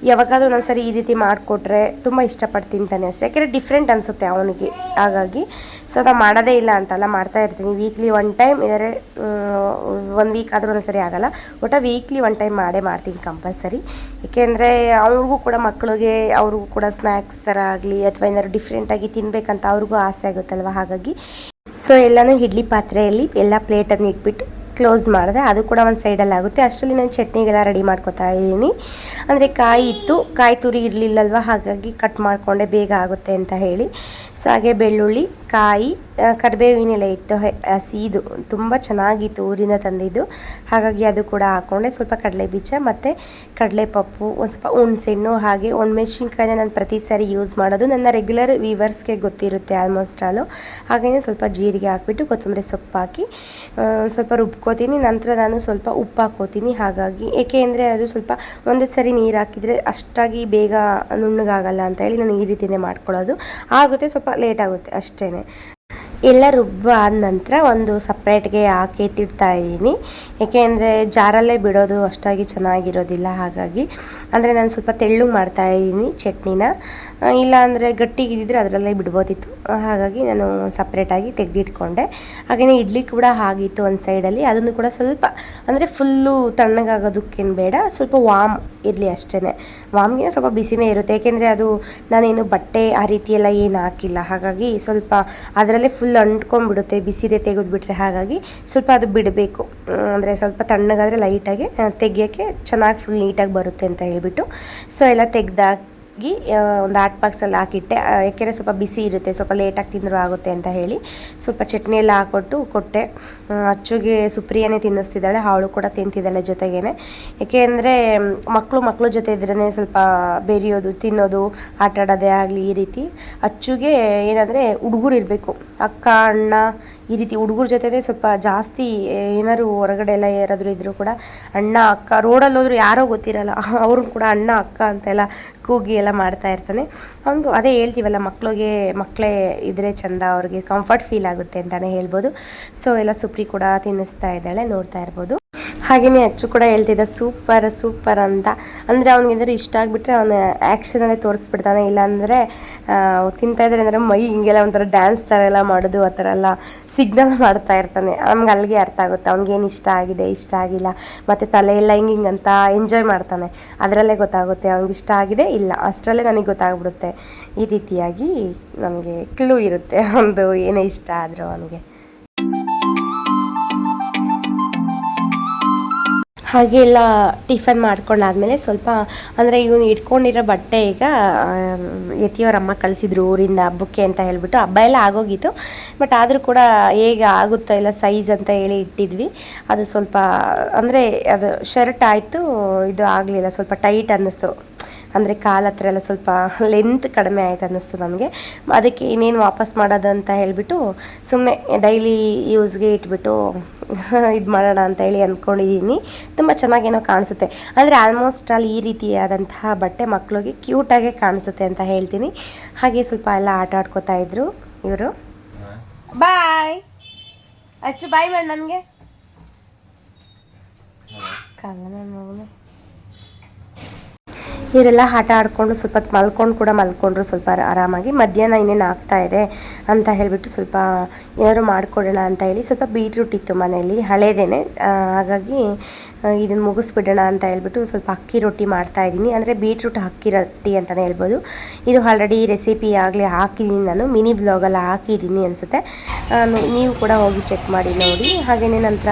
ಯಾವಾಗಾದ್ರೂ ಒಂದೊಂದ್ಸರಿ ಈ ರೀತಿ ಮಾಡಿಕೊಟ್ರೆ ತುಂಬ ಇಷ್ಟಪಟ್ಟು ತಿಂತಾನೆ ಅಷ್ಟೇ. ಯಾಕೆಂದರೆ ಡಿಫ್ರೆಂಟ್ ಅನಿಸುತ್ತೆ ಅವನಿಗೆ. ಹಾಗಾಗಿ ಸೊ ನಾವು ಮಾಡೋದೇ ಇಲ್ಲ ಅಂತಲ್ಲ ಮಾಡ್ತಾ ಇರ್ತೀನಿ. ವೀಕ್ಲಿ ಒನ್ ಟೈಮ್ ಇದ್ದಾರೆ ಒಂದು ವೀಕ್ ಆದರೂ ಒಂದ್ಸರಿ ಆಗಲ್ಲ. ಒಟ್ಟ ವೀಕ್ಲಿ ಒನ್ ಟೈಮ್ ಮಾಡೇ ಮಾಡ್ತೀನಿ ಕಂಪಲ್ಸರಿ ಏಕೆಂದರೆ ಅವ್ರಿಗೂ ಕೂಡ ಮಕ್ಕಳಿಗೆ ಅವ್ರಿಗೂ ಕೂಡ ಸ್ನ್ಯಾಕ್ಸ್ ಥರ ಆಗಲಿ, ಅಥವಾ ಏನಾದ್ರು ಡಿಫ್ರೆಂಟಾಗಿ ತಿನ್ನಬೇಕಂತ ಅವ್ರಿಗೂ ಆಸೆ ಆಗುತ್ತಲ್ವ? ಹಾಗಾಗಿ ಸೊ ಎಲ್ಲನೂ ಇಡ್ಲಿ ಪಾತ್ರೆಯಲ್ಲಿ ಎಲ್ಲ ಪ್ಲೇಟನ್ನು ಇಟ್ಬಿಟ್ಟು ಕ್ಲೋಸ್ ಮಾಡಿದೆ. ಅದು ಕೂಡ ಒಂದು ಸೈಡಲ್ಲಿ ಆಗುತ್ತೆ. ಅಷ್ಟರಲ್ಲಿ ನಾನು ಚಟ್ನಿಗೆಲ್ಲ ರೆಡಿ ಮಾಡ್ಕೊತಾ ಇದ್ದೀನಿ. ಅಂದರೆ ಕಾಯಿ ಇತ್ತು. ಕಾಯಿ ತುರಿ ಇರಲಿಲ್ಲಲ್ವ? ಹಾಗಾಗಿ ಕಟ್ ಮಾಡಿಕೊಂಡೆ. ಬೇಗ ಆಗುತ್ತೆ ಅಂತ ಹೇಳಿ. ಸೊ ಹಾಗೆ ಬೆಳ್ಳುಳ್ಳಿ ಕಾಯಿ ಕರಿಬೇವಿನೆಲ್ಲ ಇತ್ತು ಹಸಿದು ತುಂಬ ಚೆನ್ನಾಗಿತ್ತು ಊರಿಂದ ತಂದಿದ್ದು. ಹಾಗಾಗಿ ಅದು ಕೂಡ ಹಾಕ್ಕೊಂಡೆ ಸ್ವಲ್ಪ ಕಡಲೆ ಬೀಜ ಮತ್ತು ಕಡಲೆಪಪ್ಪು, ಒಂದು ಸ್ವಲ್ಪ ಹುಣ್ಸೆಣ್ಣು ಹಾಗೆ ಒಣಮೆಣ್ಸಿನ್ಕಾಯಿನ ನಾನು ಪ್ರತಿ ಸಾರಿ ಯೂಸ್ ಮಾಡೋದು. ನನ್ನ ರೆಗ್ಯುಲರ್ ವೀವರ್ಸ್ಗೆ ಗೊತ್ತಿರುತ್ತೆ ಆಲ್ಮೋಸ್ಟ್ ಆಲು ಹಾಗೆಯೇ ಸ್ವಲ್ಪ ಜೀರಿಗೆ ಹಾಕ್ಬಿಟ್ಟು ಕೊತ್ತಂಬರಿ ಸೊಪ್ಪು ಹಾಕಿ ಸ್ವಲ್ಪ ರುಬ್ಕೋತೀನಿ. ನಂತರ ನಾನು ಸ್ವಲ್ಪ ಉಪ್ಪು ಹಾಕ್ಕೋತೀನಿ ಹಾಗಾಗಿ ಏಕೆ ಅಂದರೆ ಅದು ಸ್ವಲ್ಪ ಒಂದೇ ಸರಿ ನೀರು ಹಾಕಿದರೆ ಅಷ್ಟಾಗಿ ಬೇಗ ನುಣ್ಣಗಾಗಲ್ಲ ಅಂತ ಹೇಳಿ ನಾನು ಈ ರೀತಿಯೇ ಮಾಡ್ಕೊಳ್ಳೋದು. ಆಗುತ್ತೆ, ಸ್ವಲ್ಪ ಲೇಟ್ ಆಗುತ್ತೆ ಅಷ್ಟೇ ಎಲ್ಲ ರುಬ್ಬ ಆದ ನಂತರ ಒಂದು ಸಪ್ರೇಟ್ಗೆ ಹಾಕಿ ತಿಡ್ತಾ ಇದ್ದೀನಿ. ಏಕೆಂದರೆ ಜಾರಲ್ಲೇ ಬಿಡೋದು ಅಷ್ಟಾಗಿ ಚೆನ್ನಾಗಿರೋದಿಲ್ಲ ಹಾಗಾಗಿ. ಅಂದರೆ ನಾನು ಸ್ವಲ್ಪ ತೆಳ್ಳಗೆ ಮಾಡ್ತಾ ಇದ್ದೀನಿ ಚಟ್ನಿನ. ಇಲ್ಲ ಅಂದರೆ ಗಟ್ಟಿಗಿದ್ದಿದ್ರೆ ಅದರಲ್ಲೇ ಬಿಡ್ಬೋದಿತ್ತು. ಹಾಗಾಗಿ ನಾನು ಸಪ್ರೇಟಾಗಿ ತೆಗೆದಿಟ್ಕೊಂಡೆ. ಹಾಗೆಯೇ ಇಡ್ಲಿ ಕೂಡ ಆಗಿತ್ತು ಒಂದು ಸೈಡಲ್ಲಿ ಅದನ್ನು ಕೂಡ ಸ್ವಲ್ಪ, ಅಂದರೆ ಫುಲ್ಲು ತಣ್ಣಗಾಗೋದಕ್ಕೇನು ಬೇಡ. ಸ್ವಲ್ಪ ವಾಮ್ ಇರಲಿ ಅಷ್ಟೇ ವಾಮ್ಗೆ ಸ್ವಲ್ಪ ಬಿಸಿನೇ ಇರುತ್ತೆ. ಏಕೆಂದರೆ ಅದು ನಾನೇನು ಬಟ್ಟೆ ಆ ರೀತಿಯೆಲ್ಲ ಏನು ಹಾಕಿಲ್ಲ. ಹಾಗಾಗಿ ಸ್ವಲ್ಪ ಅದರಲ್ಲೇ ಫುಲ್ ಅಂಟ್ಕೊಂಡ್ಬಿಡುತ್ತೆ. ಬಿಸಿದೆ ತೆಗೆದುಬಿಟ್ರೆ ಹಾಗಾಗಿ ಸ್ವಲ್ಪ ಅದು ಬಿಡಬೇಕು. ಅಂದರೆ ಸ್ವಲ್ಪ ತಣ್ಣಗಾದರೆ ಲೈಟಾಗಿ ತೆಗಿಯೋಕ್ಕೆ ಚೆನ್ನಾಗಿ ಫುಲ್ ನೀಟಾಗಿ ಬರುತ್ತೆ ಅಂತ ಹೇಳಿಬಿಟ್ಟು. ಸೊ ಎಲ್ಲ ತೆಗ್ದಾಕಿ ಒಂದು ಆಟ್ ಬಾಕ್ಸಲ್ಲಿ ಹಾಕಿಟ್ಟೆ. ಯಾಕೆಂದರೆ ಸ್ವಲ್ಪ ಬಿಸಿ ಇರುತ್ತೆ, ಸ್ವಲ್ಪ ಲೇಟಾಗಿ ತಿಂದರೂ ಆಗುತ್ತೆ ಅಂತ ಹೇಳಿ ಸ್ವಲ್ಪ ಚಟ್ನಿ ಎಲ್ಲ ಹಾಕೊಟ್ಟು ಕೊಟ್ಟೆ. ಅಚ್ಚುಗೆ ಸುಪ್ರಿಯನೇ ತಿನ್ನಿಸ್ತಿದ್ದಾಳೆ ಅವಳು ಕೂಡ ತಿಂತಿದ್ದಾಳೆ ಜೊತೆಗೇನೆ. ಏಕೆಂದರೆ ಮಕ್ಕಳು ಮಕ್ಕಳು ಜೊತೆ ಇದ್ರೇ ಸ್ವಲ್ಪ ಬೆರೆಯೋದು, ತಿನ್ನೋದು ಆಟ ಆಡೋದೇ ಆಗಲಿ ಈ ರೀತಿ. ಅಚ್ಚುಗೆ ಏನಂದರೆ ಹುಡುಗರು ಇರಬೇಕು. ಅಕ್ಕ, ಅಣ್ಣ ಈ ರೀತಿ ಹುಡುಗರ ಜೊತೆನೇ ಸ್ವಲ್ಪ ಜಾಸ್ತಿ ಏನಾದ್ರು ಹೊರಗಡೆ ಎಲ್ಲ ಯಾರಾದರೂ ಇದ್ದರೂ ಕೂಡ ಅಣ್ಣ, ಅಕ್ಕ ರೋಡಲ್ಲಿ ಹೋದ್ರು ಯಾರೋ ಗೊತ್ತಿರಲ್ಲ ಅವ್ರು ಕೂಡ ಅಣ್ಣ, ಅಕ್ಕ ಅಂತೆಲ್ಲ ಕೂಗಿ ಎಲ್ಲ ಮಾಡ್ತಾ ಇರ್ತಾನೆ. ಅವನಿಗೂ ಅದೇ ಹೇಳ್ತೀವಲ್ಲ ಮಕ್ಕಳಿಗೆ ಮಕ್ಕಳೇ ಇದ್ರೆ ಚಂದ, ಅವ್ರಿಗೆ ಕಂಫರ್ಟ್ ಫೀಲ್ ಆಗುತ್ತೆ ಅಂತಲೇ ಹೇಳ್ಬೋದು. ಸೊ ಎಲ್ಲ ಸುಪ್ರಿ ಕೂಡ ತಿನ್ನಿಸ್ತಾ ಇದ್ದಾಳೆ, ನೋಡ್ತಾ ಇರ್ಬೋದು. ಹಾಗೆಯೇ ಅಚ್ಚು ಕೂಡ ಹೇಳ್ತಿದ್ದ, ಸೂಪರ್ ಸೂಪರ್ ಅಂತ. ಅಂದರೆ ಅವ್ನಿಗೇನಾದ್ರು ಇಷ್ಟ ಆಗಿಬಿಟ್ರೆ ಅವನು ಆ್ಯಕ್ಷನಲ್ಲೇ ತೋರಿಸ್ಬಿಡ್ತಾನೆ. ಇಲ್ಲಾಂದರೆ ತಿಂತಾ ಇದ್ದಾರೆ ಅಂದರೆ ಮೈ ಹಿಂಗೆಲ್ಲ ಒಂಥರ ಡ್ಯಾನ್ಸ್ ಥರ ಎಲ್ಲ ಮಾಡೋದು, ಆ ಥರ ಎಲ್ಲ ಸಿಗ್ನಲ್ ಮಾಡ್ತಾ ಇರ್ತಾನೆ. ನಮ್ಗೆ ಅಲ್ಲಿಗೆ ಅರ್ಥ ಆಗುತ್ತೆ. ಅವ್ನಿಗೇನು ಇಷ್ಟ ಆಗಿದೆ, ಇಷ್ಟ ಆಗಿಲ್ಲ. ಮತ್ತು ತಲೆ ಎಲ್ಲ ಹಿಂಗೆ ಅಂತ ಎಂಜಾಯ್ ಮಾಡ್ತಾನೆ. ಅದರಲ್ಲೇ ಗೊತ್ತಾಗುತ್ತೆ ಅವ್ನಿಗೆ ಇಷ್ಟ ಆಗಿದೆ, ಇಲ್ಲ. ಅಷ್ಟರಲ್ಲೇ ನನಗೆ ಗೊತ್ತಾಗ್ಬಿಡುತ್ತೆ. ಈ ರೀತಿಯಾಗಿ ನಮಗೆ ಕ್ಲೂ ಇರುತ್ತೆ. [laughs] ಒಂದು ಏನೇ ಇಷ್ಟ ಆದರೂ ಅವನಿಗೆ. ಹಾಗೆ ಎಲ್ಲ ಟಿಫನ್ ಮಾಡ್ಕೊಂಡಾದ್ಮೇಲೆ ಸ್ವಲ್ಪ, ಅಂದರೆ ಇವನು ಇಟ್ಕೊಂಡಿರೋ ಬಟ್ಟೆ ಈಗ ಯತಿಯವರಮ್ಮ ಕಳಿಸಿದ್ರು ಊರಿಂದ ಹಬ್ಬಕ್ಕೆ ಅಂತ ಹೇಳಿಬಿಟ್ಟು ಹಬ್ಬ ಎಲ್ಲ ಆಗೋಗಿತ್ತು. ಬಟ್ ಆದರೂ ಕೂಡ ಹೇಗೆ ಆಗುತ್ತೋ ಇಲ್ಲ ಸೈಜ್ ಅಂತ ಹೇಳಿ ಇಟ್ಟಿದ್ವಿ. ಅದು ಸ್ವಲ್ಪ, ಅಂದರೆ ಅದು ಶರ್ಟ್ ಆಯಿತು, ಇದು ಆಗಲಿಲ್ಲ, ಸ್ವಲ್ಪ ಟೈಟ್ ಅನ್ನಿಸ್ತು. ಅಂದರೆ ಕಾಲ ಹತ್ರ ಎಲ್ಲ ಸ್ವಲ್ಪ ಲೆಂತ್ ಕಡಿಮೆ ಆಯಿತು ಅನ್ನಿಸ್ತು ನಮಗೆ. ಅದಕ್ಕೆ ಇನ್ನೇನು ವಾಪಸ್ ಮಾಡೋದು ಅಂತ ಹೇಳಿಬಿಟ್ಟು ಸುಮ್ಮನೆ ಡೈಲಿ ಯೂಸ್ಗೆ ಇಟ್ಬಿಟ್ಟು [laughs] ಇದು ಮಾಡೋಣ ಅಂತ ಹೇಳಿ ಅಂದ್ಕೊಂಡಿದ್ದೀನಿ ತುಂಬ ಚೆನ್ನಾಗೇನೋ ಕಾಣಿಸುತ್ತೆ. ಅಂದರೆ ಆಲ್ಮೋಸ್ಟ್ ಅಲ್ಲಿ ಈ ರೀತಿಯಾದಂತಹ ಬಟ್ಟೆ ಮಕ್ಕಳಿಗೆ ಕ್ಯೂಟಾಗೆ ಕಾಣಿಸುತ್ತೆ ಅಂತ ಹೇಳ್ತೀನಿ. ಹಾಗೆ ಸ್ವಲ್ಪ ಎಲ್ಲ ಆಟ ಆಡ್ಕೋತಾ ಇದ್ರು ಇವರು. ಬಾಯ್ ಅಚ್ಚು ಬಾಯ್ ಮಾಡಿ ನನಗೆ ಕಾಲ ಇವರೆಲ್ಲ ಆಟ ಆಡ್ಕೊಂಡು ಸ್ವಲ್ಪ ಹೊತ್ತು ಮಲ್ಕೊಂಡು ಕೂಡ ಮಲ್ಕೊಂಡ್ರು ಸ್ವಲ್ಪ ಆರ- ಆರಾಮಾಗಿ. ಮಧ್ಯಾಹ್ನ ಇನ್ನೇನು ಆಗ್ತಾ ಇದೆ ಅಂತ ಹೇಳಿಬಿಟ್ಟು ಸ್ವಲ್ಪ ಏನಾದ್ರು ಮಾಡಿಕೊಡೋಣ ಅಂತ ಹೇಳಿ ಸ್ವಲ್ಪ ಬೀಟ್ರೂಟ್ ಇತ್ತು ಮನೆಯಲ್ಲಿ ಹಳೇದೇನೆ. ಹಾಗಾಗಿ ಇದನ್ನು ಮುಗಿಸ್ಬಿಡೋಣ ಅಂತ ಹೇಳ್ಬಿಟ್ಟು ಸ್ವಲ್ಪ ಅಕ್ಕಿ ರೊಟ್ಟಿ ಮಾಡ್ತಾ ಇದ್ದೀನಿ. ಅಂದರೆ ಬೀಟ್ರೂಟ್ ಅಕ್ಕಿ ರೊಟ್ಟಿ ಅಂತಲೇ ಹೇಳ್ಬೋದು. ಇದು ಆಲ್ರೆಡಿ ರೆಸಿಪಿ ಆಗಲಿ ಹಾಕಿದ್ದೀನಿ ನಾನು. ಮಿನಿ ಬ್ಲಾಗಲ್ಲಿ ಹಾಕಿದ್ದೀನಿ ಅನಿಸುತ್ತೆ. ನೀವು ಕೂಡ ಹೋಗಿ ಚೆಕ್ ಮಾಡಿ ನೋಡಿ. ಹಾಗೆಯೇ ನಂತರ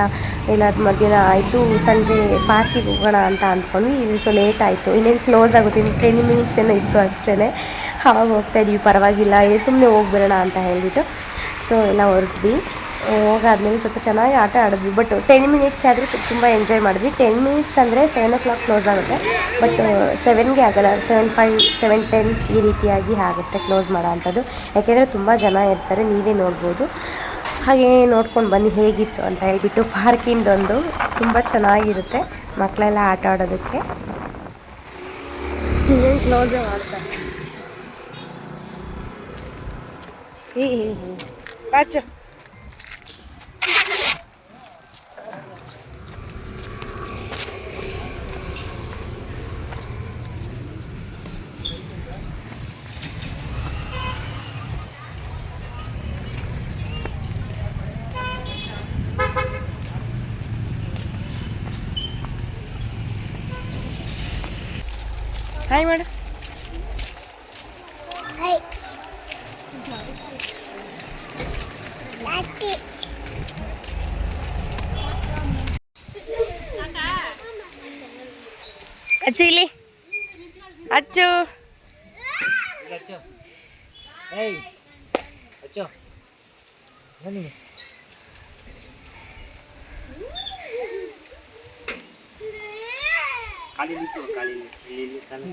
ಎಲ್ಲ ಮಧ್ಯಾಹ್ನ ಆಯಿತು, ಸಂಜೆ ಪಾರ್ಕಿಗೆ ಹೋಗೋಣ ಅಂತ ಅಂದ್ಕೊಂಡು ಇದು ಸೊ ಲೇಟ್ ಆಯಿತು. ಇನ್ನೇನು ಕ್ಲೋಸ್ ಆಗುತ್ತೆ? ಇನ್ನು ಟೆನ್ ಮಿನಿಟ್ಸ್ ಏನೋ ಇತ್ತು ಅಷ್ಟೇ ಆವಾಗ ಹೋಗ್ತಾ ಇದ್ದೀವಿ ಪರವಾಗಿಲ್ಲ. ಸುಮ್ಮನೆ ಹೋಗ್ಬಿಡೋಣ ಅಂತ ಹೇಳಿಬಿಟ್ಟು. ಸೊ ಎಲ್ಲ ಹೊರಟ್ವಿ. ಹೋಗಾದ್ಮೇಲೆ ಸ್ವಲ್ಪ ಚೆನ್ನಾಗಿ ಆಟ ಆಡಿದ್ವಿ. ಬಟ್ ಟೆನ್ ಮಿನಿಟ್ಸ್ ಆದರೆ ತುಂಬ ಎಂಜಾಯ್ ಮಾಡಿದ್ವಿ. ಟೆನ್ ಮಿನಿಟ್ಸ್ ಅಂದರೆ ಸೆವೆನ್ ಓ ಕ್ಲಾಕ್ ಕ್ಲೋಸ್ ಆಗುತ್ತೆ ಬಟ್ ಸೆವೆನ್ಗೆ ಆಗಲ್ಲ. ಸೆವೆನ್ ಫೈವ್ ಸೆವೆನ್ ಟೆನ್ ಈ ರೀತಿಯಾಗಿ ಆಗುತ್ತೆ ಕ್ಲೋಸ್ ಮಾಡೋ ಅಂಥದ್ದು. ಯಾಕೆಂದರೆ ತುಂಬ ಜನ ಇರ್ತಾರೆ. ನೀವೇ ನೋಡ್ಬೋದು. ಹಾಗೆ ನೋಡ್ಕೊಂಡು ಬನ್ನಿ ಹೇಗಿತ್ತು ಅಂತ ಹೇಳಿಬಿಟ್ಟು ಪಾರ್ಕಿಂದೊಂದು ತುಂಬ ಚೆನ್ನಾಗಿರುತ್ತೆ. ಮಕ್ಕಳೆಲ್ಲ ಆಟ ಆಡೋದಕ್ಕೆ. ಇನ್ನೇನು ಕ್ಲೋಸೇ ಮಾಡ್ತಾರೆ ಹಾಯ್ ಮಾಡು ಅಚ್ಚು ಇಲ್ಲಿ. ಅಚ್ಚು. ಅಚ್ಚೋ. ಏಯ್ ಅಚ್ಚೋ. ಬನ್ನಿ. ಕಾಲಿ ನಿಂತು ಕಾಲಿ ಇಲ್ಲಿ ಇಲ್ಲಿ ಕಾಲು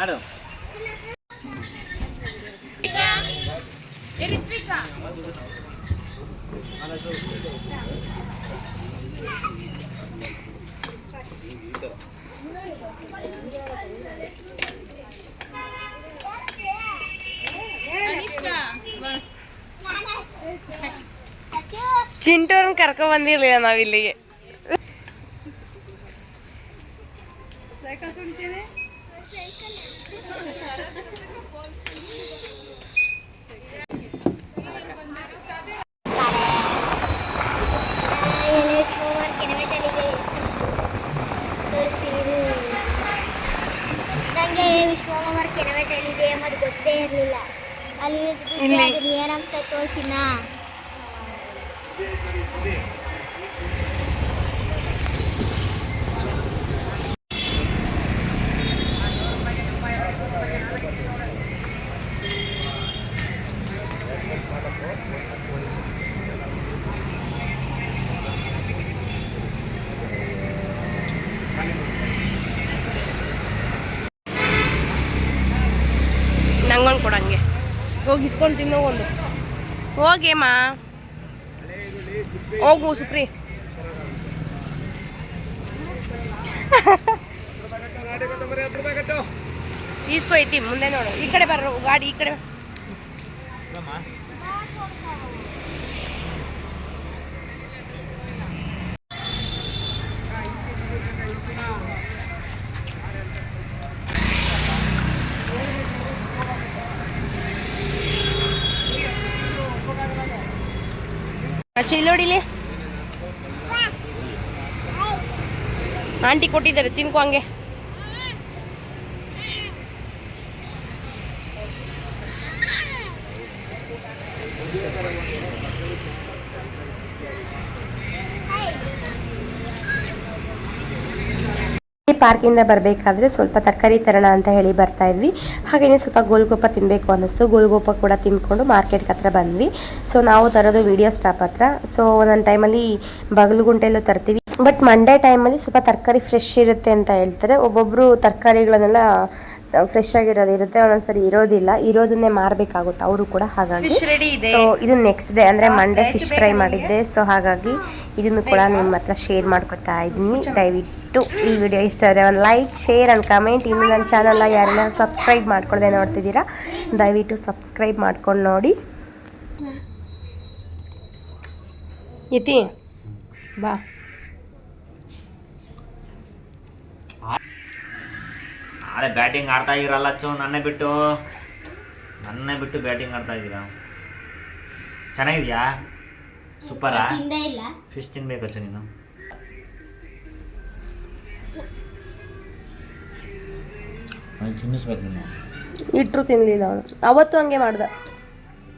ಆಡು ಚಿಂಟೂರನ್ನ ಕರ್ಕೊ ಬಂದಿರ್ಲಿಲ್ಲ ನಾವಿಲ್ಲಿಗೆ ನನಗೆ ಗೊತ್ತೇ ಇರಲಿಲ್ಲ. ಅಲ್ಲಿ ಏನಂತ ತೋರಿಸಿನ ಹೋಗಿ ಇಸ್ಕೊಂಡು ತಿನ್ನೋ ಒಂದು. ಹೋಗೇಮ್ಮ ಹೋಗು ಸುಪ್ರಿ. ಐತಿ, ಮುಂದೆ ನೋಡು. ಈ ಕಡೆ ಬರ್ರು ಗಾಡಿ ಈ ಕಡೆ ನೋಡಿಲಿ ಆಂಟಿ ಕೊಟ್ಟಿದ್ದಾರೆ ತಿನ್ಕೋ ಹಂಗೆ. ಪಾರ್ಕಿಂದ ಬರಬೇಕಾದ್ರೆ ಸ್ವಲ್ಪ ತರಕಾರಿ ತರೋಣ ಅಂತ ಹೇಳಿ ಬರ್ತಾ ಇದ್ವಿ. ಹಾಗೆಯೇ ಸ್ವಲ್ಪ ಗೋಲ್ಗೊಪ್ಪ ತಿನ್ನಬೇಕು ಅನ್ನಿಸ್ತು. ಗೋಲ್ಗೊಪ್ಪ ಕೂಡ ತಿಂದ್ಕೊಂಡು ಮಾರ್ಕೆಟ್ಗೆ ಹತ್ರ ಬಂದ್ವಿ. ಸೊ ನಾವು ತರೋದು ವಿಡಿಯೋ ಸ್ಟಾಪ್ ಹತ್ರ. ಸೊ ಒಂದೊಂದು ಟೈಮಲ್ಲಿ ಬಗಲುಗುಂಟೆಲ್ಲೂ ತರ್ತೀವಿ. ಬಟ್ ಮಂಡೇ ಟೈಮಲ್ಲಿ ಸ್ವಲ್ಪ ತರಕಾರಿ ಫ್ರೆಶ್ ಇರುತ್ತೆ ಅಂತ ಹೇಳ್ತಾರೆ. ಒಬ್ಬೊಬ್ಬರು ತರಕಾರಿಗಳನ್ನೆಲ್ಲ ಫ್ರೆಶ್ ಆಗಿರೋದು ಇರುತ್ತೆ ಒಂದೊಂದ್ಸರಿ ಇರೋದಿಲ್ಲ. ಇರೋದನ್ನೇ ಮಾರಬೇಕಾಗುತ್ತೆ. ಅವರು ಕೂಡ ಹಾಗಾಗಿ. ಸೊ ಇದು. ನೆಕ್ಸ್ಟ್ ಡೇ ಅಂದರೆ ಮಂಡೇ ಫಿಶ್ ಫ್ರೈ ಮಾಡಿದ್ದೆ. ಸೊ ಹಾಗಾಗಿ ಇದನ್ನು ಕೂಡ ನಿಮ್ಮ ಹತ್ರ ಶೇರ್ ಮಾಡ್ಕೊತಾ ಇದ್ದೀನಿ. ದಯವಿಟ್ಟು ಈ ವಿಡಿಯೋ ಇಷ್ಟ ಆದರೆ ಒಂದು ಲೈಕ್ ಶೇರ್ ಆ್ಯಂಡ್ ಕಮೆಂಟ್ ಇನ್ನು ನನ್ನ ಚಾನಲ್ನ ಯಾರೆಲ್ಲ ಸಬ್ಸ್ಕ್ರೈಬ್ ಮಾಡ್ಕೊಳ್ಳದೆ ನೋಡ್ತಿದ್ದೀರಾ ದಯವಿಟ್ಟು ಸಬ್ಸ್ಕ್ರೈಬ್ ಮಾಡ್ಕೊಂಡು ನೋಡಿ. ಯತಿ ಬಾ. ನಾಳೆ ಬ್ಯಾಟಿಂಗ್ ಆಡ್ತಾ ಇದ್ದೀರಲ್ಲ ಚೂ ನನ್ನೇ ಬಿಟ್ಟು. ನನ್ನೇ ಬಿಟ್ಟು ಬ್ಯಾಟಿಂಗ್ ಆಡ್ತಾ ಇದ್ದೀರಾ ಚೆನ್ನಾಗಿದೆಯಾ? ಸೂಪರಾ ಫಿಶ್ ತಿನ್ಬೇಕು ನೀನು. ನಾನು ತಿನ್ನಿಸ್ಬೇಕು ನೀನು ಇಟ್ಟರು ತಿನ್ನಲಿಲ್ಲ ಅವನು. ಅವತ್ತು ಹಂಗೆ ಮಾಡ್ದ.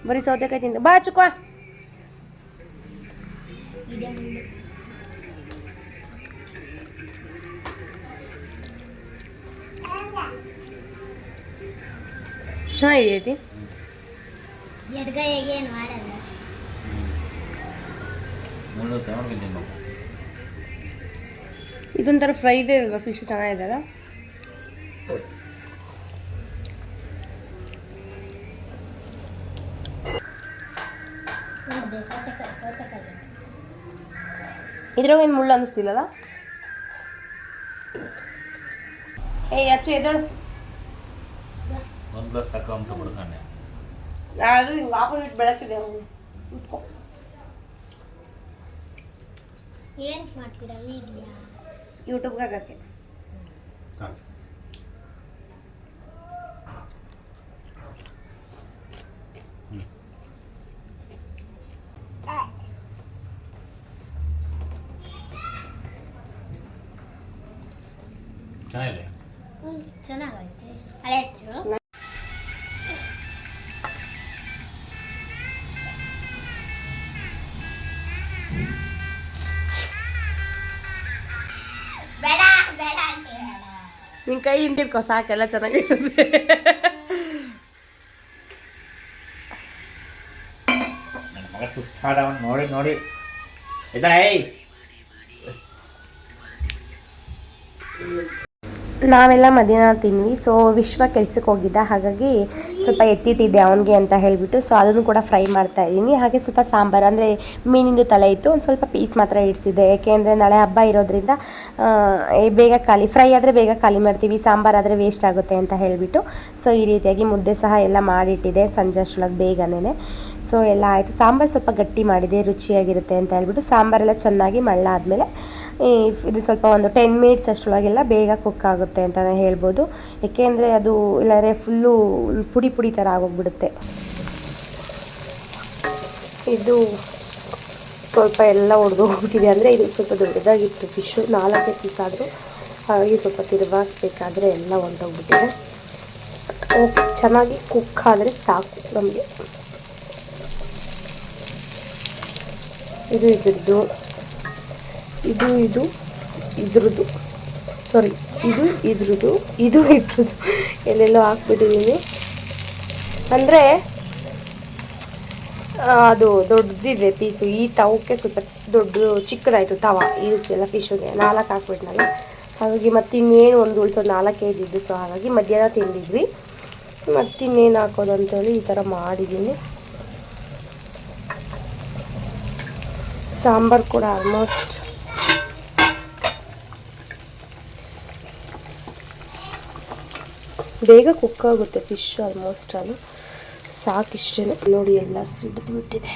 ಬರೀ ಸೌತೆಕಾಯಿ ತಿಂದ ಬಾ ಚುಕ್ವಾ ಚೆನ್ನಾಗೈತಿ ಇದೊಂಥರ ಫ್ರೈ ಇದೆ ಅಲ್ವಾ? ಫಿಶ್ ಚೆನ್ನಾಗಿದೆ ಅಲ್ಲ ನೋಡಿದೆ ಸೌತೆಕಾಯಿ ಸೌತೆಕಾಯಿ. ಇದ್ರಾಗ ಏನು ಮುಳ್ಳು ಅನ್ನಿಸ್ತಿಲ್ಲಲ್ಲ? ಏಯ್ ಅಚ್ಚು ಎದಳು ಒಂದು ಗ್ಲಾಸ್ ತಕೊ ಅಂತ ಬಿಡ್ಕೊಂಡೆ ಅದು ಹಿಂಗೆ ಆಪೋಸಿಟ್ ಬೆಳಕಿದೆ ಉಟ್ಕೊ. ಏನು ಮಾಡ್ತೀರಾ ವಿಡಿಯೋ ಯೂಟ್ಯೂಬ್ಗೆ ಹಾಕಕ್ಕೆ. ನಿನ್ನ ಕೈ ಹಿಂದಿರ್ಕೋ ಸಾಕೆಲ್ಲ ಚೆನ್ನಾಗಿರುತ್ತೆ. ಸುಸ್ತಾಡವನ್ ನೋಡಿ ನೋಡಿ. ಇದ ನಾವೆಲ್ಲ ಮಧ್ಯಾಹ್ನ ತಿನ್ವಿ ಸೊ ವಿಶ್ವ ಕೆಲ್ಸಕ್ಕೆ ಹೋಗಿದ್ದ. ಹಾಗಾಗಿ ಸ್ವಲ್ಪ ಎತ್ತಿಟ್ಟಿದ್ದೆ ಅವನಿಗೆ ಅಂತ ಹೇಳಿಬಿಟ್ಟು ಸೊ ಅದನ್ನು ಕೂಡ ಫ್ರೈ ಮಾಡ್ತಾ ಇದ್ದೀನಿ. ಹಾಗೆ ಸ್ವಲ್ಪ ಸಾಂಬಾರು, ಅಂದರೆ ಮೀನಿಂದು ತಲೆ ಇತ್ತು, ಒಂದು ಸ್ವಲ್ಪ ಪೀಸ್ ಮಾತ್ರ ಇಡಿಸಿದ್ದೆ. ಅಂದರೆ ನಾಳೆ ಹಬ್ಬ ಇರೋದ್ರಿಂದ ಬೇಗ ಖಾಲಿ, ಫ್ರೈ ಆದರೆ ಬೇಗ ಖಾಲಿ ಮಾಡ್ತೀವಿ, ಸಾಂಬಾರು ಆದರೆ ವೇಸ್ಟ್ ಆಗುತ್ತೆ ಅಂತ ಹೇಳಿಬಿಟ್ಟು ಸೊ ಈ ರೀತಿಯಾಗಿ ಮುದ್ದೆ ಸಹ ಎಲ್ಲ ಮಾಡಿಟ್ಟಿದೆ ಸಂಜೆ ಅಷ್ಟೊಳಗೆ ಬೇಗನೇ ಸೊ ಎಲ್ಲ ಆಯಿತು. ಸಾಂಬಾರು ಸ್ವಲ್ಪ ಗಟ್ಟಿ ಮಾಡಿದೆ, ರುಚಿಯಾಗಿರುತ್ತೆ ಅಂತ ಹೇಳ್ಬಿಟ್ಟು, ಸಾಂಬಾರೆಲ್ಲ ಚೆನ್ನಾಗಿ ಮಳ್ಳ ಆದಮೇಲೆ ಈ ಇದು ಸ್ವಲ್ಪ ಒಂದು ಟೆನ್ ಮಿನಿಟ್ಸ್ ಅಷ್ಟರೊಳಗೆಲ್ಲ ಬೇಗ ಕುಕ್ ಆಗುತ್ತೆ ಅಂತಲೇ ಹೇಳ್ಬೋದು. ಏಕೆಂದರೆ ಅದು ಇಲ್ಲಾಂದರೆ ಫುಲ್ಲು ಪುಡಿ ಪುಡಿ ಥರ ಆಗೋಗ್ಬಿಡುತ್ತೆ. ಇದು ಸ್ವಲ್ಪ ಎಲ್ಲ ಒಡೆದೋಗ್ಬಿಟ್ಟಿದೆ ಅಂದರೆ ಇದು ಸ್ವಲ್ಪ ದೊಡ್ಡದಾಗಿತ್ತು ಫಿಶು ನಾಲ್ಕೇ ಪೀಸ್ ಆದರೂ ಹಾಗಾಗಿ ಸ್ವಲ್ಪ ತಿರುವಾಗಬೇಕಾದ್ರೆ ಎಲ್ಲ ಓಕೆ ಚೆನ್ನಾಗಿ ಕುಕ್ ಆದರೆ ಸಾಕು ನಮಗೆ. ಇದು ಇದ್ರದ್ದು. ಇದು ಇದು, ಇದ್ರದ್ದು. ಸಾರಿ ಇದು, ಇದ್ರದ್ದು ಇದು, ಇದ್ರದ್ದು. ಎಲ್ಲೆಲ್ಲೋ ಹಾಕ್ಬಿಟ್ಟಿದ್ದೀನಿ. ಅಂದರೆ ಅದು ದೊಡ್ಡದಿದೆ ಪೀಸು. ಈ ತವಕ್ಕೆ ಸ್ವಲ್ಪ ದೊಡ್ಡ ಚಿಕ್ಕದಾಯಿತು ತವ. ಇದಕ್ಕೆಲ್ಲ ಫಿಶುಗೆ ನಾಲ್ಕು ಹಾಕ್ಬಿಟ್ನಲ್ಲ. ಹಾಗಾಗಿ ಮತ್ತೆ ಇನ್ನೇನು ಒಂದು ಉಳಿಸೋದು ನಾಲ್ಕೇ ಇದ್ದಿದ್ದು. ಸೊ ಹಾಗಾಗಿ ಮಧ್ಯಾಹ್ನ ತಿಂದಿದ್ವಿ. ಮತ್ತಿನ್ನೇನು ಹಾಕೋದು ಅಂತೇಳಿ ಈ ಥರ ಮಾಡಿದ್ದೀನಿ. ಸಾಂಬಾರು ಕೂಡ ಆಲ್ಮೋಸ್ಟ್ ಬೇಗ ಕುಕ್ ಆಗುತ್ತೆ ಫಿಶ್ ಆಲ್ಮೋಸ್ಟ್ ಅದು ಸಾಕಿಷ್ಟೇ ನೋಡಿ ಎಲ್ಲ ಸಿಡಿದು ಬಿಟ್ಟಿದೆ.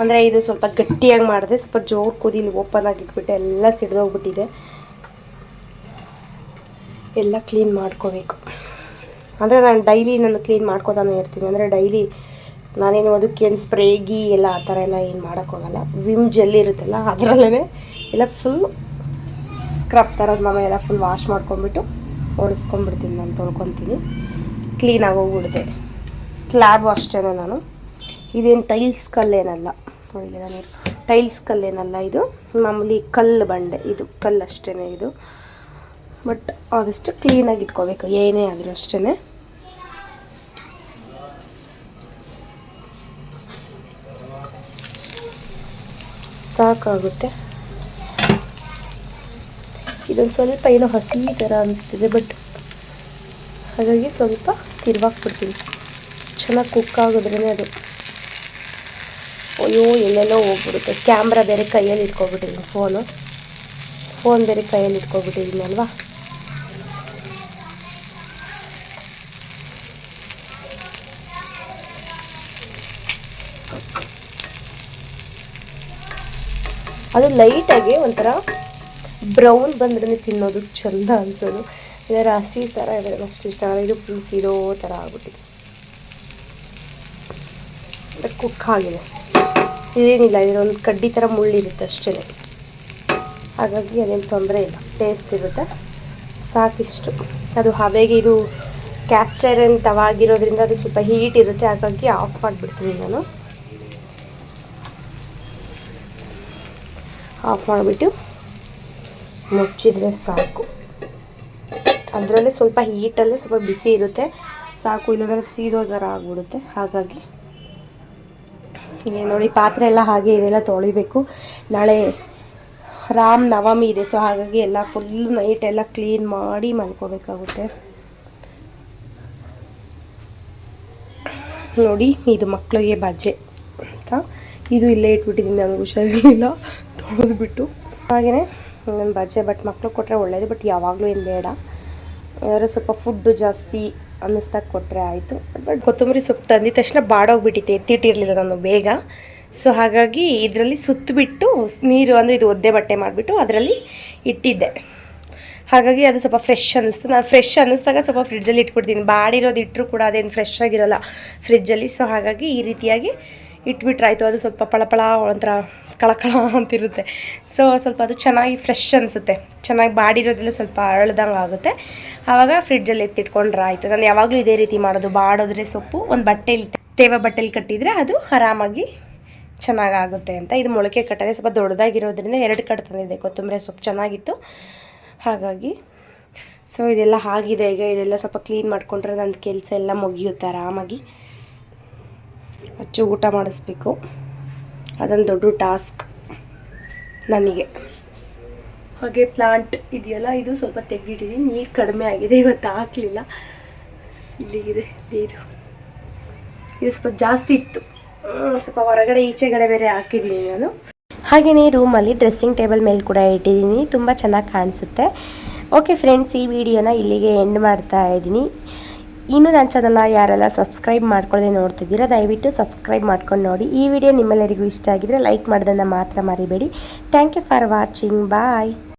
ಅಂದರೆ ಇದು ಸ್ವಲ್ಪ ಗಟ್ಟಿಯಾಗಿ ಮಾಡಿದೆ, ಸ್ವಲ್ಪ ಜೋರು ಕುದಿ ಓಪನ್ ಆಗಿಟ್ಬಿಟ್ಟೆ ಎಲ್ಲ ಸಿಡಿದೋಗ್ಬಿಟ್ಟಿದೆ ಎಲ್ಲ ಕ್ಲೀನ್ ಮಾಡ್ಕೋಬೇಕು. ಅಂದರೆ ನಾನು ಡೈಲಿ ನಾನು ಕ್ಲೀನ್ ಮಾಡ್ಕೋತಾನೆ ಇರ್ತೀನಿ. ಅಂದರೆ ಡೈಲಿ ನಾನೇನು ಅದಕ್ಕೇನು ಸ್ಪ್ರೇ ಗೀ ಎಲ್ಲ ಆ ಥರ ಎಲ್ಲ ಏನು ಮಾಡೋಕ್ಕೋಗಲ್ಲ ವಿಮ್ ಜೆಲ್ ಇರುತ್ತಲ್ಲ ಅದರಲ್ಲೇ ಎಲ್ಲ ಫುಲ್ ಸ್ಕ್ರಬ್ ಥರದ ಮಾಮ ಎಲ್ಲ ಫುಲ್ ವಾಶ್ ಮಾಡ್ಕೊಂಬಿಟ್ಟು ಒರೆಸ್ಕೊಂಡ್ಬಿಡ್ತೀನಿ ನಾನು ತೊಳ್ಕೊತೀನಿ. ಕ್ಲೀನಾಗಿ ಹೋಗ್ಬಿಡುತ್ತೆ. ಸ್ಲ್ಯಾಬ್ ಅಷ್ಟೇ ನಾನು. ಇದೇನು ಟೈಲ್ಸ್ ಕಲ್ಲೇನಲ್ಲ. ತೊಳಿಲಿಲ್ಲ ನೀರು ಟೈಲ್ಸ್ ಕಲ್ಲೇನಲ್ಲ ಇದು. ಮಾಮೂಲಿ ಕಲ್ಲು ಬಂಡೆ. ಇದು ಕಲ್ಲು ಅಷ್ಟೇ ಇದು. ಬಟ್ ಆದಷ್ಟು ಕ್ಲೀನಾಗಿ ಇಟ್ಕೋಬೇಕು. ಏನೇ ಆದರೂ ಅಷ್ಟೇ ಸಾಕಾಗುತ್ತೆ. ಇದೊಂದು ಸ್ವಲ್ಪ ಏನೋ ಹಸಿ ಥರ ಅನಿಸ್ತಿದೆ ಬಟ್ ಹಾಗಾಗಿ ಸ್ವಲ್ಪ ತಿರ್ವಾಕ್ಬಿಡ್ತೀನಿ. ಚೆನ್ನಾಗಿ ಕುಕ್ ಆಗೋದ್ರೇ ಅದು. ಅಯ್ಯೋ, ಎಲ್ಲೆಲ್ಲೋ ಹೋಗ್ಬಿಡುತ್ತೆ. ಕ್ಯಾಮ್ರಾ ಬೇರೆ ಕೈಯಲ್ಲಿ ಇಟ್ಕೊಬಿಟ್ಟಿದ್ದೀನಿ ಫೋನು ಫೋನ್ ಬೇರೆ ಕೈಯಲ್ಲಿ ಇಟ್ಕೊಬಿಟ್ಟಿದ್ದೀನಿ ಅಲ್ವಾ? ಅದು ಲೈಟಾಗಿ ಒಂಥರ ಬ್ರೌನ್ ಬಂದ್ರೆ ತಿನ್ನೋದು ಚಂದ ಅನ್ಸೋದು. ಇದರ ಹಸಿ ಥರ ಇದೆ, ಅಷ್ಟು ಇಷ್ಟ ಇದು ಫುಲ್ ಸಿರೋ ಥರ ಆಗ್ಬಿಟ್ಟಿದೆ. ಕುಕ್ ಆಗಿದೆ ಇದೇನಿಲ್ಲ ಇದೊಂದು ಕಡ್ಡಿ ಥರ ಮುಳ್ಳಿರುತ್ತೆ ಅಷ್ಟೇ. ಹಾಗಾಗಿ ಅದೇನು ತೊಂದರೆ ಇಲ್ಲ. ಟೇಸ್ಟ್ ಇರುತ್ತೆ. ಸಾಕಿಷ್ಟು. ಅದು ಹವೆಗೆ ಇದು ಕ್ಯಾಸ್ಟೈರನ್ ತವಾಗಿರೋದ್ರಿಂದ ಅದು ಸ್ವಲ್ಪ ಹೀಟ್ ಇರುತ್ತೆ. ಹಾಗಾಗಿ ಆಫ್ ಮಾಡಿಬಿಡ್ತೀನಿ ನಾನು. ಆಫ್ ಮಾಡಿಬಿಟ್ಟು ಮುಚ್ಚಿದ್ರೆ ಸಾಕು. ಅದರಲ್ಲೇ ಸ್ವಲ್ಪ ಹೀಟಲ್ಲೇ ಸ್ವಲ್ಪ ಬಿಸಿ ಇರುತ್ತೆ. ಸಾಕು, ಇಲ್ಲದ್ರೆ ಸೀದೋ ಥರ ಆಗ್ಬಿಡುತ್ತೆ. ಹಾಗಾಗಿ ಈಗ ನೋಡಿ, ಪಾತ್ರೆ ಎಲ್ಲ ಹಾಗೆ ಇದೆಲ್ಲ ತೊಳಿಬೇಕು. ನಾಳೆ ರಾಮ್ ನವಮಿ ಇದೆ ಸೊ ಹಾಗಾಗಿ ಎಲ್ಲ ಫುಲ್ ನೈಟ್ ಎಲ್ಲ ಕ್ಲೀನ್ ಮಾಡಿ ಮಲ್ಕೋಬೇಕಾಗುತ್ತೆ. ನೋಡಿ, ಇದು ಮಕ್ಕಳಿಗೆ ಬಜ್ಜೆ ಅಂತ. ಇದು ಇಲ್ಲೇ ಇಟ್ಬಿಟ್ಟಿದ್ದೀನಿ ನನಗೆ ಹುಷಾರಿರಲಿಲ್ಲ ತೊಳೆದ್ಬಿಟ್ಟು. ಹಾಗೆಯೇ ಬಜೆ ಬಟ್ ಮಕ್ಕಳು ಕೊಟ್ಟರೆ ಒಳ್ಳೆಯದು ಬಟ್ ಯಾವಾಗಲೂ ಏನು ಬೇಡ. ಯಾರು ಸ್ವಲ್ಪ ಫುಡ್ಡು ಜಾಸ್ತಿ ಅನ್ನಿಸ್ದಾಗ ಕೊಟ್ಟರೆ ಆಯಿತು. ಬಟ್ ಕೊತ್ತಂಬರಿ ಸೊಪ್ಪು ತಂದಿದ ತಕ್ಷಣ ಬಾಡೋಗ್ಬಿಟ್ಟಿತ್ತು, ಎತ್ತಿಟ್ಟಿರಲಿಲ್ಲ ನಾನು ಬೇಗ. ಸೊ ಹಾಗಾಗಿ ಇದರಲ್ಲಿ ಸುತ್ತಬಿಟ್ಟು ನೀರು, ಅಂದರೆ ಇದು ಒದ್ದೆ ಬಟ್ಟೆ ಮಾಡಿಬಿಟ್ಟು ಅದರಲ್ಲಿ ಇಟ್ಟಿದ್ದೆ. ಹಾಗಾಗಿ ಅದು ಸ್ವಲ್ಪ ಫ್ರೆಶ್ ಅನ್ನಿಸ್ತು. ನಾನು ಫ್ರೆಶ್ ಅನ್ನಿಸ್ದಾಗ ಸ್ವಲ್ಪ ಫ್ರಿಡ್ಜಲ್ಲಿ ಇಟ್ಬಿಡ್ತೀನಿ. ಬಾಡಿರೋದು ಇಟ್ಟರು ಕೂಡ ಅದೇನು ಫ್ರೆಶ್ ಆಗಿರೋಲ್ಲ ಫ್ರಿಡ್ಜಲ್ಲಿ ಸೊ ಹಾಗಾಗಿ ಈ ರೀತಿಯಾಗಿ ಇಟ್ಬಿಟ್ರಾಯ್ತು, ಅದು ಸ್ವಲ್ಪ ಪಳಪಳ ಒಂಥರ ಕಳಕಳ ಅಂತಿರುತ್ತೆ. ಸೊ ಸ್ವಲ್ಪ ಅದು ಚೆನ್ನಾಗಿ ಫ್ರೆಶ್ ಅನಿಸುತ್ತೆ. ಚೆನ್ನಾಗಿ ಬಾಡಿರೋದೆಲ್ಲ ಸ್ವಲ್ಪ ಅರಳ್ದಂಗೆ ಆಗುತ್ತೆ. ಆವಾಗ ಫ್ರಿಡ್ಜಲ್ಲಿ ಎತ್ತಿಟ್ಕೊಂಡ್ರೆ ಆಯಿತು. ನಾನು ಯಾವಾಗಲೂ ಇದೇ ರೀತಿ ಮಾಡೋದು. ಬಾಡೋದ್ರೆ ಸೊಪ್ಪು, ಒಂದು ಬಟ್ಟೆಲಿ ತೇವ ಬಟ್ಟೆಲಿ ಕಟ್ಟಿದರೆ ಅದು ಆರಾಮಾಗಿ ಚೆನ್ನಾಗಾಗುತ್ತೆ ಅಂತ. ಇದು ಮೊಳಕೆ ಕಟ್ಟದೆ, ಸ್ವಲ್ಪ ದೊಡ್ಡದಾಗಿರೋದ್ರಿಂದ ಎರಡು ಕಟ್ ತಂದಿದೆ. ಕೊತ್ತಂಬರಿ ಸೊಪ್ಪು ಚೆನ್ನಾಗಿತ್ತು. ಹಾಗಾಗಿ ಸೊ ಇದೆಲ್ಲ ಆಗಿದೆ. ಈಗ ಇದೆಲ್ಲ ಸ್ವಲ್ಪ ಕ್ಲೀನ್ ಮಾಡಿಕೊಂಡ್ರೆ ನನ್ನ ಕೆಲಸ ಎಲ್ಲ ಮುಗಿಯುತ್ತೆ ಆರಾಮಾಗಿ. ಅಚ್ಚು ಊಟ ಮಾಡಿಸ್ಬೇಕು. ಅದೊಂದು ದೊಡ್ಡ ಟಾಸ್ಕ್ ನನಗೆ. ಹಾಗೆ ಪ್ಲಾಂಟ್ ಇದೆಯಲ್ಲ, ಇದು ಸ್ವಲ್ಪ ತೆಗೆದಿಟ್ಟಿದ್ದೀನಿ. ನೀರು ಕಡಿಮೆ ಆಗಿದೆ, ಇವತ್ತು ಹಾಕಲಿಲ್ಲ. ಇಲ್ಲಿಗಿದೆ ನೀರು. ಇದು ಸ್ವಲ್ಪ ಜಾಸ್ತಿ ಇತ್ತು. ಸ್ವಲ್ಪ ಹೊರಗಡೆ ಈಚೆಗಡೆ ಬೇರೆ ಹಾಕಿದ್ದೀನಿ ನಾನು. ಹಾಗೆಯೇ ರೂಮಲ್ಲಿ ಡ್ರೆಸ್ಸಿಂಗ್ ಟೇಬಲ್ ಮೇಲೆ ಕೂಡ ಇಟ್ಟಿದ್ದೀನಿ. ತುಂಬ ಚೆನ್ನಾಗಿ ಕಾಣಿಸುತ್ತೆ. ಓಕೆ ಫ್ರೆಂಡ್ಸ್ ಈ ವಿಡಿಯೋನ ಇಲ್ಲಿಗೆ ಎಂಡ್ ಮಾಡ್ತಾ ಇದ್ದೀನಿ. ಇನ್ನು ನನ್ನ ಚಾನಲ್ನ ಯಾರೆಲ್ಲ ಸಬ್ಸ್ಕ್ರೈಬ್ ಮಾಡ್ಕೊಳ್ಳದೆ ನೋಡ್ತಿದ್ದೀರಾ, ದಯವಿಟ್ಟು ಸಬ್ಸ್ಕ್ರೈಬ್ ಮಾಡ್ಕೊಂಡು ನೋಡಿ. ಈ ವಿಡಿಯೋ ನಿಮ್ಮೆಲ್ಲರಿಗೂ ಇಷ್ಟ ಆಗಿದ್ರೆ ಲೈಕ್ ಮಾಡೋದನ್ನು ಮಾತ್ರ ಮರಿಬೇಡಿ. Thank you for watching bye